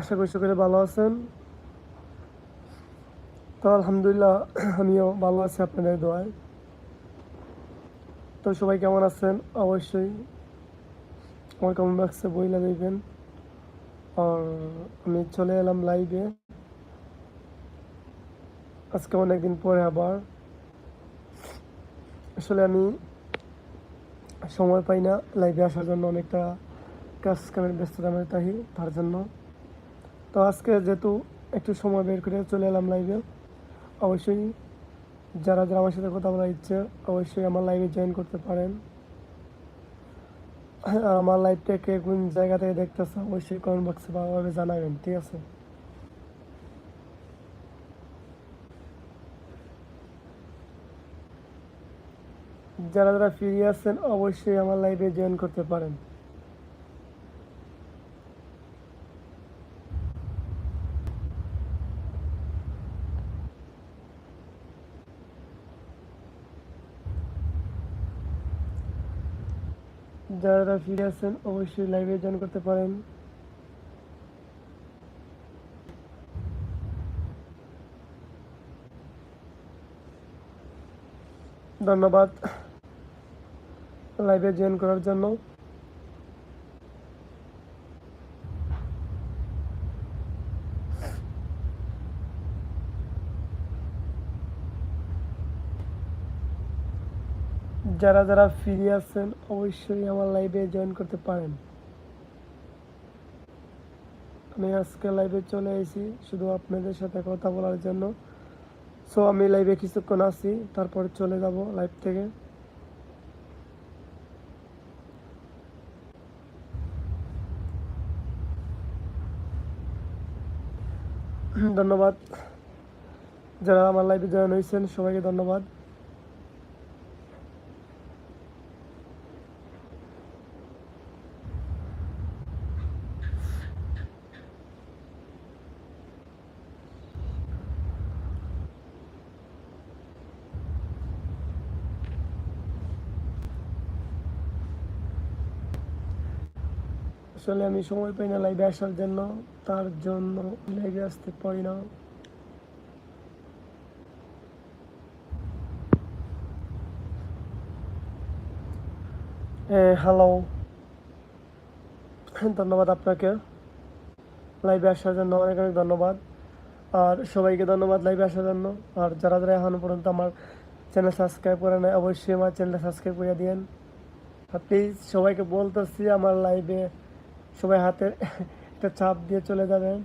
আশা করি সকলে ভালো আছেন। তো আলহামদুলিল্লাহ, আমিও ভালো আছি আপনাদের দোয়ায়। তো সবাই কেমন আছেন? অবশ্যই আমার কেমন লাগছে বইলা দেখবেন আর আমি চলে এলাম লাইভে আজকে অনেকদিন পরে আবার। আসলে আমি সময় পাই না লাইভে আসার জন্য, অনেকটা কাজ কামের ব্যস্ততা মধ্যে থাকি তার জন্য। তো আজকে যেহেতু একটু সময় বের করে চলে এলাম লাইভে অবশ্যই যারা যারা আমার সাথে কথা বলার ইচ্ছে, অবশ্যই আমার লাইভে জয়েন করতে পারেন। আর আমার লাইভটাকে কোন জায়গা থেকে দেখতেছে, অবশ্যই কমেন্ট বক্সে ভালোভাবে জানাবেন, ঠিক আছে? যারা যারা ফ্রি আছেন, অবশ্যই আমার লাইভে জয়েন করতে পারেন যারা যারা ফ্রি আছেন অবশ্যই লাইভে জয়েন করতে পারেন। ধন্যবাদ। লাইভে জয়েন করার জন্য। যারা যারা ফ্রি আছেন, অবশ্যই আমার লাইভে জয়েন করতে পারেন। আমি আজকে লাইভে চলে এসেছি শুধু আপনাদের সাথে কথা বলার জন্য। সো আমি লাইভে কিছুক্ষণ আছি, তারপর চলে যাব লাইভ থেকে। ধন্যবাদ। যারা আমার লাইভে জয়েন হয়েছেন, সবাইকে ধন্যবাদ। আসলে আমি সময় পাই না লাইভে আসার জন্য, তার জন্য লাইভে আসতে পারি না। হ্যালো ধন্যবাদ আপনাকে। লাইভে আসার জন্য অনেক অনেক ধন্যবাদ। আর সবাইকে ধন্যবাদ লাইভে আসার জন্য। আর যারা যারা এখনও পর্যন্ত আমার চ্যানেল সাবস্ক্রাইব করে নেয় অবশ্যই আমার চ্যানেলটা সাবস্ক্রাইব করে আর প্লিজ সবাইকে বলতেছি, আমার লাইভে সবাই হাতে একটা চাপ দিয়ে চলে যাবেন,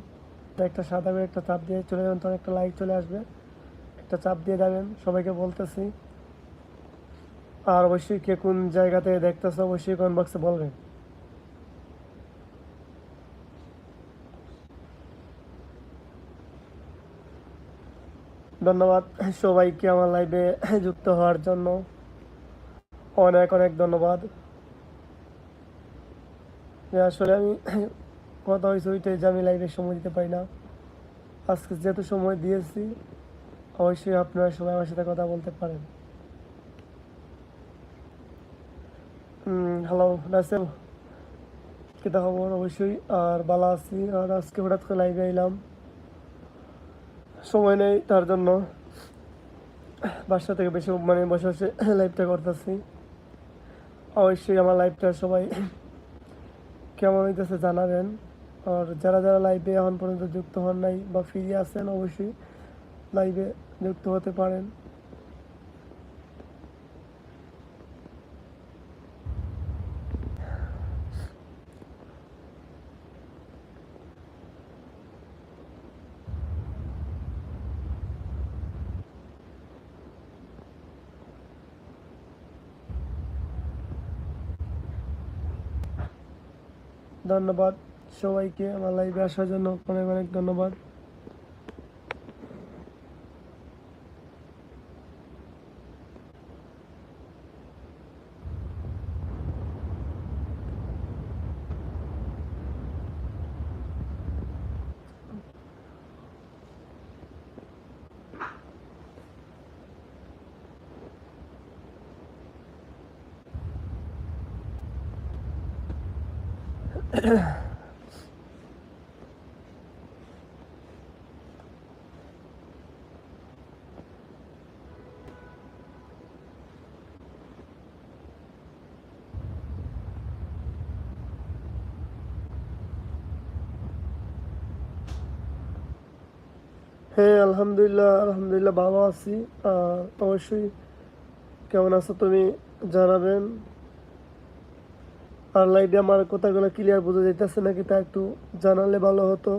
একটা সাদা করে একটা চাপ দিয়ে চলে যাবেন, তখন একটা লাইক চলে আসবে। একটা চাপ দিয়ে যাবেন, সবাইকে বলতেছি। আর অবশ্যই কে কোন জায়গাতে দেখতেছে, অবশ্যই কমেন্ট বক্সে বলবেন। ধন্যবাদ সবাইকে আমার লাইভে যুক্ত হওয়ার জন্য। অনেক অনেক ধন্যবাদ। আসলে আমি কথা হয়েছে ওইটাই যে আমি লাইভে সময় দিতে পারি না। আজকে যেহেতু সময় দিয়েছি, অবশ্যই আপনারা সবাই আমার সাথে কথা বলতে পারেন। হ্যালো নাসেল কেটা খবর? অবশ্যই, আর ভালো আছি। আর আজকে হঠাৎ করে লাইভে এলাম সময় নেই তার জন্য। বাসা থেকে বেশি মানে বসে বসে লাইভটা করতেছি। অবশ্যই আমার লাইভটা সবাই কেমন হইতেছে জানাবেন। আর যারা যারা লাইভে এখন পর্যন্ত যুক্ত হন নাই বা ফিরে আসেন অবশ্যই লাইভে যুক্ত হতে পারেন। ধন্যবাদ সবাইকে আমার লাইভে আসার জন্য অনেক অনেক ধন্যবাদ। হ্যাঁ আলহামদুলিল্লাহ আলহামদুলিল্লাহ ভালো আছি। অবশ্যই কেমন আছো তুমি? জানাবেন। আর লাইভে আমার কথাগুলো ক্লিয়ার বোঝা যাইতেছে নাকি তা একটু জানালে ভালো হতো।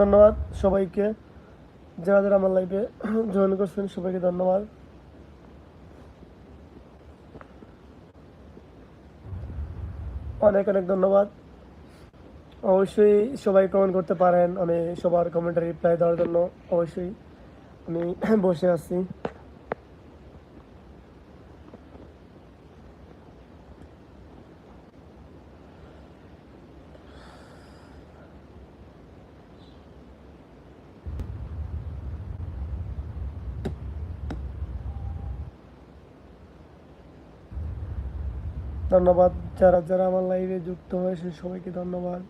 ধন্যবাদ সবাইকে। যারা যারা আমার লাইভে জয়েন করছেন সবাইকে ধন্যবাদ। অনেক অনেক ধন্যবাদ। অবশ্যই সবাই কমেন্ট করতে পারেন। আমি সবার কমেন্টের রিপ্লাই দেওয়ার জন্য অবশ্যই আমি বসে আছি। ধন্যবাদ। যারা যারা আমার লাইভে যুক্ত হয়েছে সবাইকে ধন্যবাদ।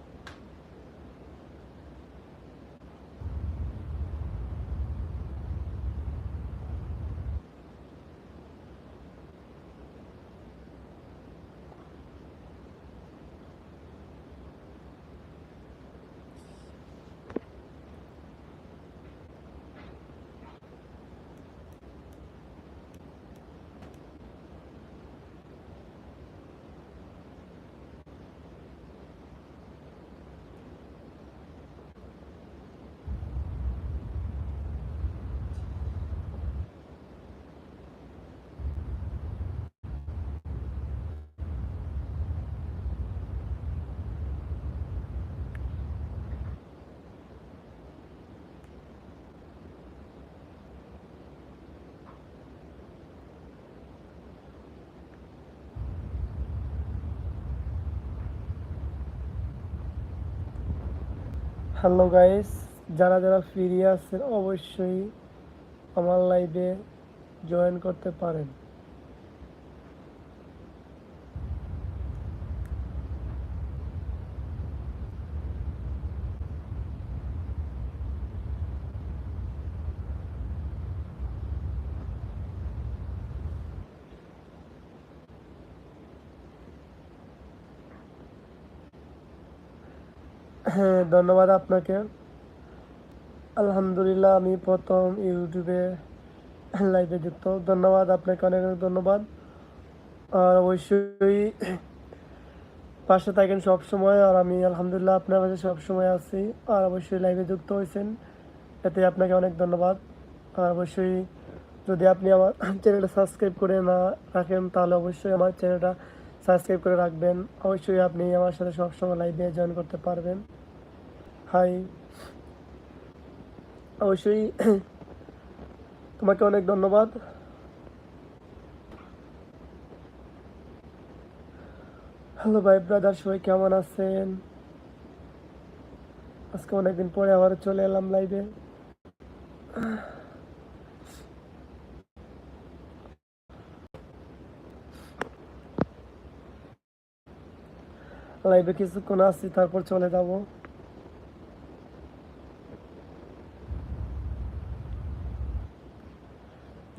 হ্যালো গাইস যারা যারা ফ্রি আছেন অবশ্যই আমার লাইভে জয়েন করতে পারেন। হ্যাঁ ধন্যবাদ আপনাকে। আলহামদুলিল্লাহ, আমি প্রথম ইউটিউবে লাইভে যুক্ত। ধন্যবাদ, আপনাকে অনেক অনেক ধন্যবাদ। আর অবশ্যই পাশে থাকেন সব সময় আর আমি আলহামদুলিল্লাহ আপনার কাছে সব সময় আছি, আর অবশ্যই লাইভে যুক্ত হয়েছেন। এতে আপনাকে অনেক ধন্যবাদ। আর অবশ্যই যদি আপনি আমার চ্যানেলটা সাবস্ক্রাইব করে না রাখেন, তাহলে অবশ্যই আমার চ্যানেলটা সাবস্ক্রাইব করে রাখবেন। অবশ্যই আপনি আমার সাথে সবসময় লাইভে জয়েন করতে পারবেন। হাই। অবশ্যই তোমাকে অনেক ধন্যবাদ। হ্যালো ভাই ব্রাদার সবাই কেমন আছেন? আজকে অনেকদিন পরে আবার চলে এলাম লাইভে লাইভে কিছুক্ষণ আসছি তারপর চলে যাব।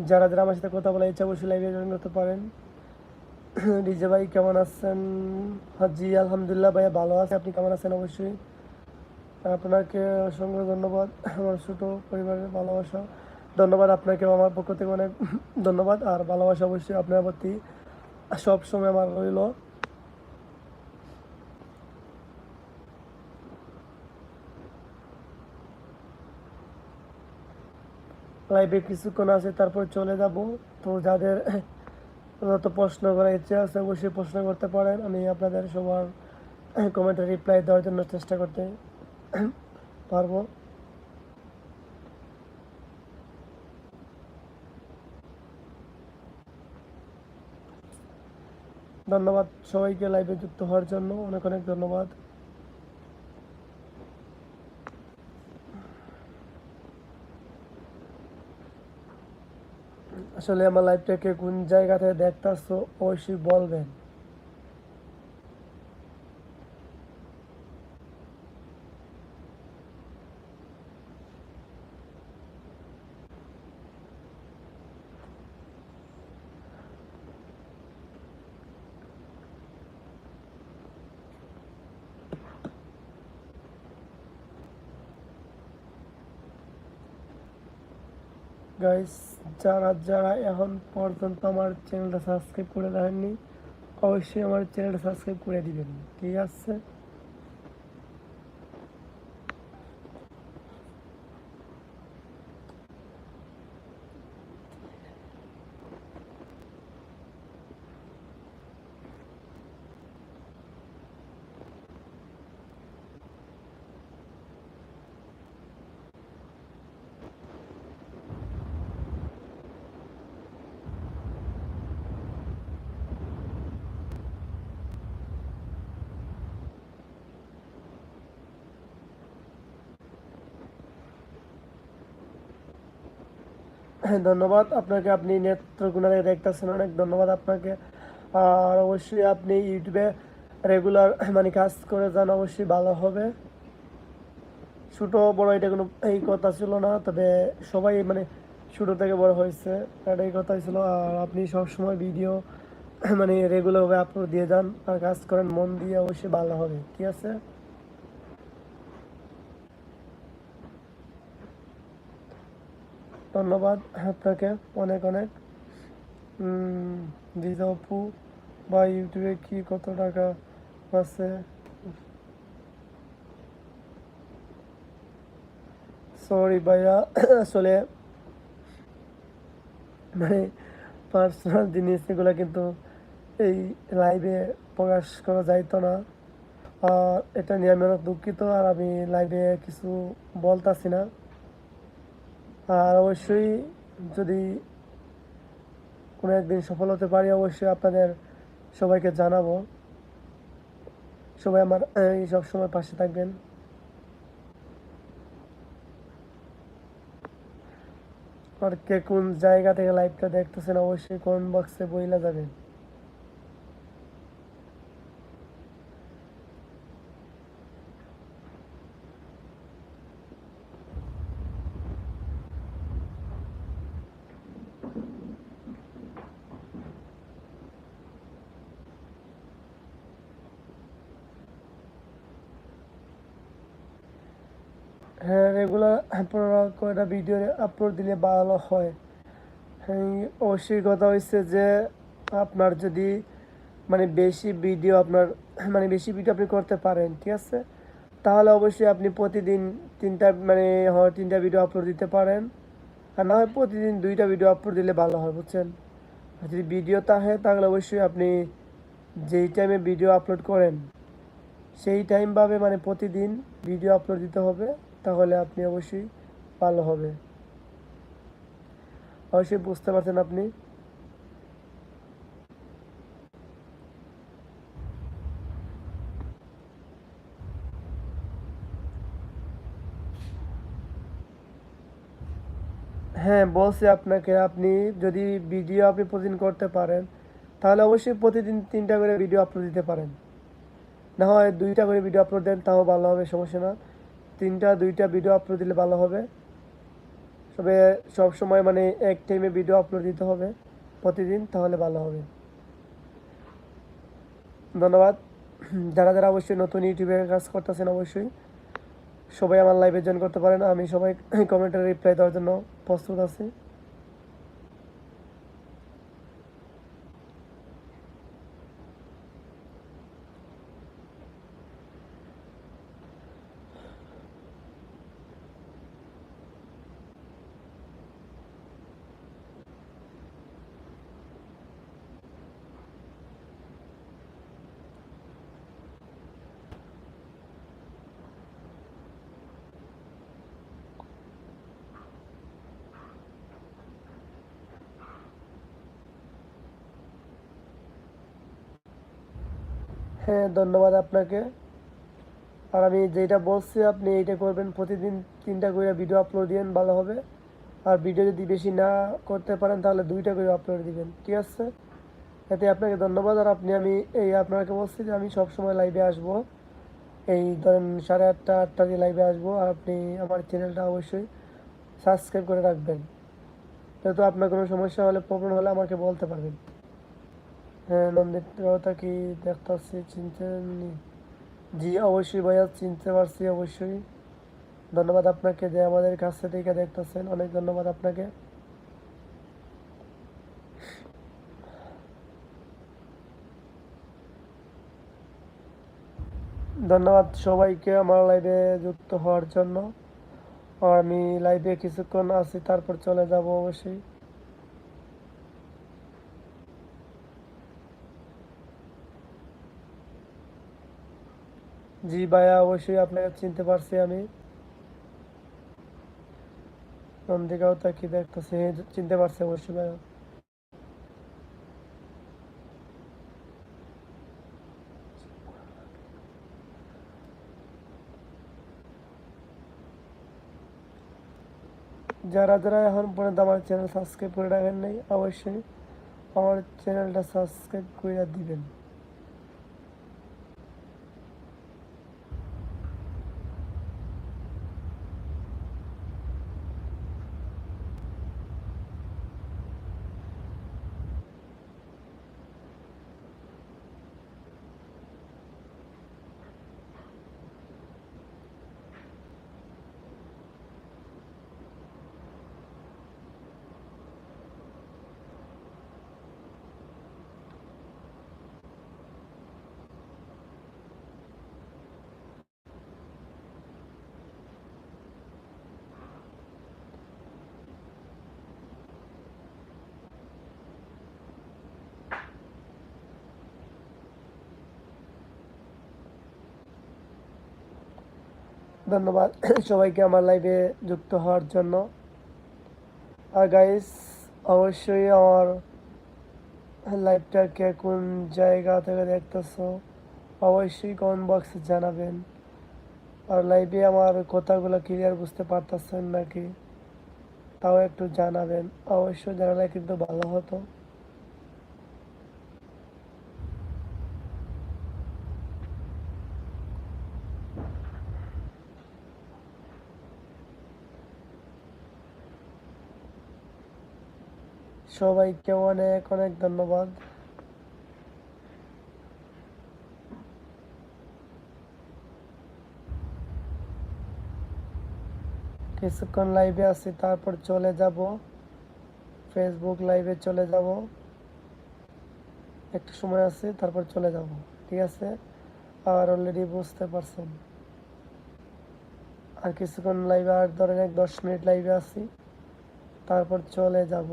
যারা যারা আমার সাথে কথা বলা ইচ্ছা অবশ্যই লাইভে জয়েন করতে পারেন। ডিজে ভাই, কেমন আছেন? হাজি, আলহামদুলিল্লাহ ভাইয়া ভালো আছে। আপনি কেমন আছেন? অবশ্যই। আপনাকে অসংখ্য ধন্যবাদ। আমার ছোটো পরিবারের ভালোবাসা। ধন্যবাদ আপনাকে আমার পক্ষ থেকে অনেক ধন্যবাদ। আর ভালোবাসা অবশ্যই আপনার প্রতি। সবসময় আমার রইল। লাইভে কিছুক্ষণ আছে, তারপর চলে যাব। তো যাদের যত প্রশ্ন করার ইচ্ছে আছে, অবশ্যই প্রশ্ন করতে পারেন। আমি আপনাদের সবার কমেন্টে রিপ্লাই দেওয়ার জন্য চেষ্টা করতে পারব। ধন্যবাদ সবাইকে লাইভে যুক্ত হওয়ার জন্য। অনেক অনেক ধন্যবাদ। আসলে আমার লাইফটাকে কোন জায়গা থেকে দেখতেছো অবশ্যই বলবেন। Guys যারা যারা এখন পর্যন্ত আমার চ্যানেলটা সাবস্ক্রাইব করে দেননি অবশ্যই আমার চ্যানেলটা সাবস্ক্রাইব করে দিবেন। ঠিক আছে? ধন্যবাদ। আপনাকে আপনি নেত্রকোনারে দেখতেছেন অনেক ধন্যবাদ আপনাকে। আর অবশ্যই আপনি ইউটিউবে রেগুলার মানে কাজ করে যান, অবশ্যই ভালো হবে। ছোটো, বড় এটা কোনো এই কথা ছিল না, তবে সবাই মানে ছোটো থেকে বড় হয়েছে এটাই কথাই ছিল। আর আপনি সবসময় ভিডিও মানে রেগুলারভাবে আপলোড দিয়ে যান। আর কাজ করেন, মন দিয়ে অবশ্যই ভালো হবে। ঠিক আছে? ধন্যবাদ আপনাকে অনেক অনেক। দিদা বা ইউটিউবে কি কত টাকা আছে? সরি ভাইয়া, আসলে মানে পার্সোনাল জিনিস এগুলো কিন্তু এই লাইভে প্রকাশ করা যাইতো না। আর এটা নিয়ে আমি অনেক দুঃখিত আর আমি লাইভে কিছু বলতাছি না। আর অবশ্যই যদি কোনো একদিন সফল হতে পারি, অবশ্যই আপনাদের সবাইকে জানাব। সবাই আমার, এই সব সময় পাশে থাকবেন। আর কে কোন জায়গা থেকে লাইভটা দেখতেছেন, অবশ্যই কোন বক্সে বইলা যাবেন হ্যাঁ রেগুলার কয়টা ভিডিও আপলোড দিলে ভালো হয়। হ্যাঁ অবশ্যই কথা হয়েছে যে আপনার যদি মানে বেশি ভিডিও আপনার মানে বেশি ভিডিও আপনি করতে পারেন, ঠিক আছে? তাহলে অবশ্যই আপনি প্রতিদিন তিনটা মানে হয় তিনটা ভিডিও আপলোড দিতে পারেন। আর না হয় প্রতিদিন দুইটা ভিডিও আপলোড দিলে ভালো হয়, বুঝছেন? আর যদি ভিডিও থাকে তাহলে অবশ্যই আপনি যেই টাইমে ভিডিও আপলোড করেন, সেই টাইমভাবে মানে প্রতিদিন ভিডিও আপলোড দিতে হবে। তাহলে আপনি অবশ্যই ভালো হবে। অবশ্যই বুঝতে পারছেন আপনি? হ্যাঁ বলছি আপনাকে, আপনি যদি ভিডিও আপনি প্রতিদিন করতে পারেন, তাহলে অবশ্যই প্রতিদিন তিনটা করে ভিডিও আপলোড দিতে পারেন। না হয় দুইটা করে ভিডিও আপলোড দেন, তাও ভালো হবে, সমস্যা না। তিনটা, দুইটা ভিডিও আপলোড দিলে ভালো হবে। তবে সব সময় মানে এক টাইমে ভিডিও আপলোড দিতে হবে প্রতিদিন, তাহলে ভালো হবে। ধন্যবাদ। যারা যারা অবশ্যই নতুন ইউটিউবে কাজ করতেছেন অবশ্যই সবাই আমার লাইভে জয়েন করতে পারেন। আমি সবাই কমেন্টের রিপ্লাই দেওয়ার জন্য প্রস্তুত আছি। হ্যাঁ ধন্যবাদ আপনাকে। আর আমি যেটা বলছি, আপনি এইটা করবেন, প্রতিদিন তিনটা করে ভিডিও আপলোড দিবেন ভালো হবে। আর ভিডিও যদি বেশি না করতে পারেন, তাহলে দুইটা করে আপলোড দিবেন, ঠিক আছে? এতে আপনাকে ধন্যবাদ। আর আপনি, আমি এই আপনাকে বলছি যে আমি সবসময় লাইভে আসব। এই ধরেন সাড়ে আটটা আটটা দিয়ে লাইভে আসব। আর আপনি আমার চ্যানেলটা অবশ্যই সাবস্ক্রাইব করে রাখবেন। যেহেতু আপনার কোনো সমস্যা হলে প্রবলেম হলে আমাকে বলতে পারবেন। কি চিনতে জি, অবশ্যই ভাইয়া, চিনতে পারছি অবশ্যই। ধন্যবাদ আপনাকে যে আমাদের কাছে থেকে দেখতেছেন। অনেক ধন্যবাদ আপনাকে। ধন্যবাদ সবাইকে আমার লাইভে যুক্ত হওয়ার জন্য। আর আমি লাইভে কিছুক্ষণ আছি, তারপর চলে যাব অবশ্যই। জি ভাইয়া অবশ্যই আপনাকে চিনতে পারছি আমি। নন্দিকাও তাকি দেখতেছি হ্যাঁ, চিনতে পারছি অবশ্যই ভাইয়া। যারা যারা এখন পর্যন্ত আমার চ্যানেল সাবস্ক্রাইব করে রাখেন নাই অবশ্যই আমার চ্যানেলটা সাবস্ক্রাইব করে দিবেন। ধন্যবাদ সবাইকে আমার লাইভে যুক্ত হওয়ার জন্য। আর গাইস অবশ্যই আমার লাইভটাকে কোন জায়গা থেকে দেখতেছো, অবশ্যই কমেন্ট বক্সে জানাবেন। আর লাইভে আমার কথাগুলো ক্লিয়ার বুঝতে পারতেছেন নাকি, তাও একটু জানাবেন। অবশ্যই জানালে কিন্তু ভালো হতো। সবাইকে অনেক অনেক ধন্যবাদ। কিছুক্ষণ লাইভে আছি, তারপর চলে যাব। ফেসবুক লাইভে চলে যাব। একটু সময় আছে, তারপর চলে যাব, ঠিক আছে? আর অলরেডি বুঝতে পারছেন। আর কিছুক্ষণ লাইভে আর ধরেন এক দশ মিনিট লাইভে আছি, তারপর চলে যাব।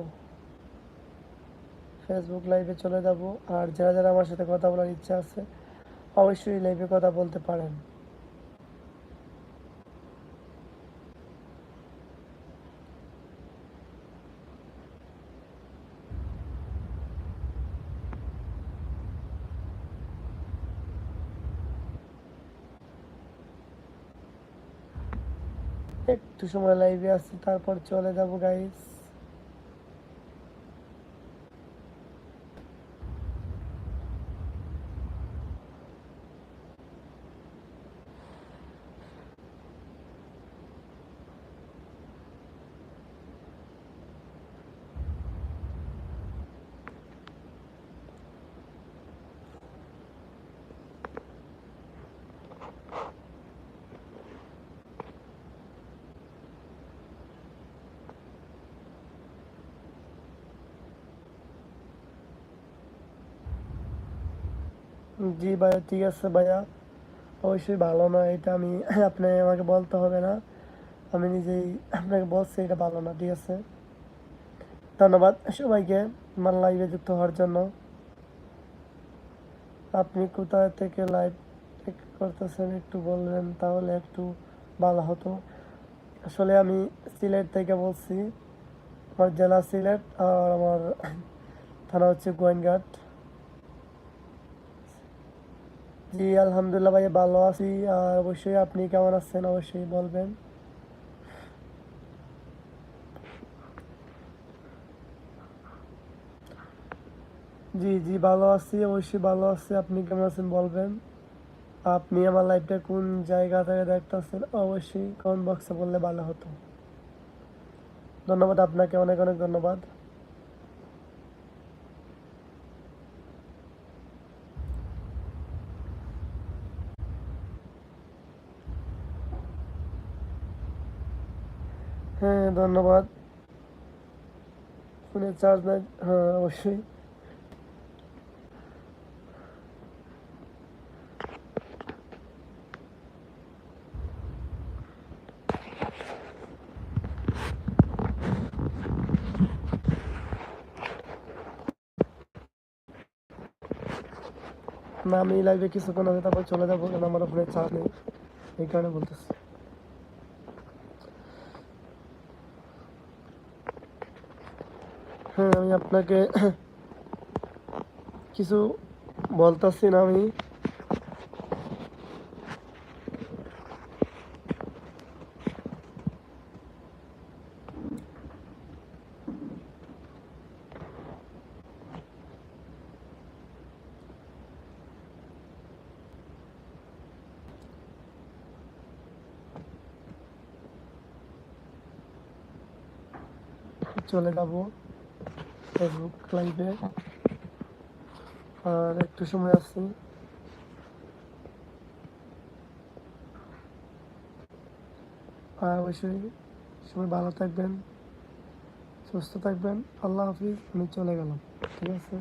ফেসবুক লাইভে চলে যাব। আর যারা যারা আমার সাথে কথা বলার ইচ্ছা আছে, অবশ্যই লাইভে কথা বলতে পারেন। একটু সময় লাইভে আছি, তারপর চলে যাব গাইস জি ভাইয়া, ঠিক আছে ভাইয়া। অবশ্যই ভালো না, এটা আমি আপনি আমাকে বলতে হবে না। আমি নিজেই আপনাকে বলছি, এটা ভালো না, ঠিক আছে? ধন্যবাদ সবাইকে আমার লাইভে যুক্ত হওয়ার জন্য। আপনি কোথায় থেকে লাইভ করতেছেন একটু বললেন তাহলে একটু ভালো হতো। আসলে আমি সিলেট থেকে বলছি, আমার জেলা সিলেট আর আমার থানা হচ্ছে গোয়েনঘাট। জি, আলহামদুলিল্লাহ ভাই, ভালো আছি। আর অবশ্যই আপনি কেমন আছেন? অবশ্যই বলবেন। জি জি, ভালো আছি, অবশ্যই ভালো আছি। আপনি কেমন আছেন বলবেন? আপনি আমার লাইফটা কোন জায়গা থেকে দেখতেছেন? অবশ্যই কমেন্ট বক্সে বললে ভালো হতো। ধন্যবাদ আপনাকে, অনেক অনেক ধন্যবাদ। ধন্যবাদ। ফোনে চার্জ নাই হ্যাঁ অবশ্যই। না, আমি লাইভে কিছুক্ষণ আগে তারপর চলে যাব, কেন আমার ফোনে চার্জ নেই, এই কারণে বলতেছি। আমি আপনাকে কিছু বলতেছি না আমি। চলে যাব। ফেসবুক লাইভে আর একটু সময় আছে। আর অবশ্যই সবাই ভালো থাকবেন, সুস্থ থাকবেন। আল্লাহ হাফিজ, আমি চলে গেলাম। ঠিক আছে?